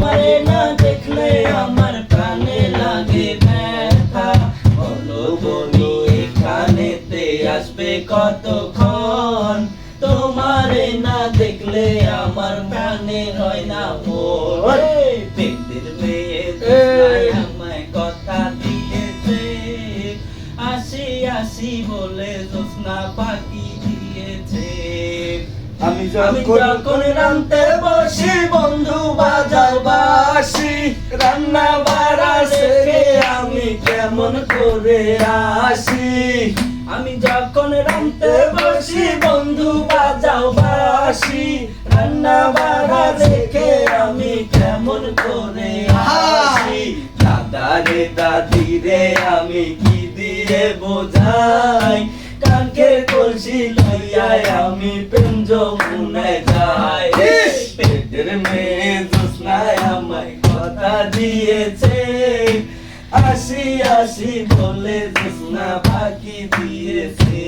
না দেখলে আমার প্রাণে লাগে ব্যথা। বলো তুমি এখানেতে আসবে কতক্ষণ? তোমারে না দেখলে আমার প্রাণে হয় না পেটের মেয়ে আমায় কথা দিয়েছে। আসি আসি বলে জোৎস্না পাখি দিয়েছে। আমি যখন যখন রান্তে বাড়া শেখে আমি কেমন করে আসি? আমি যখন রান্তে বসি বন্ধু বাজাও বাসি। রান্না বাড়া রেখে আমি কেমন করে আসি? দাদা রে দাদি রে আমি কি দিয়ে বোঝাই? কানকে কলসি লইয়াই আমি প্রেম যমুনায় যাই। পেটের মেয়ে দিয়েছে। আসি আসি বলে জোৎস্না বাকি দিয়েছে।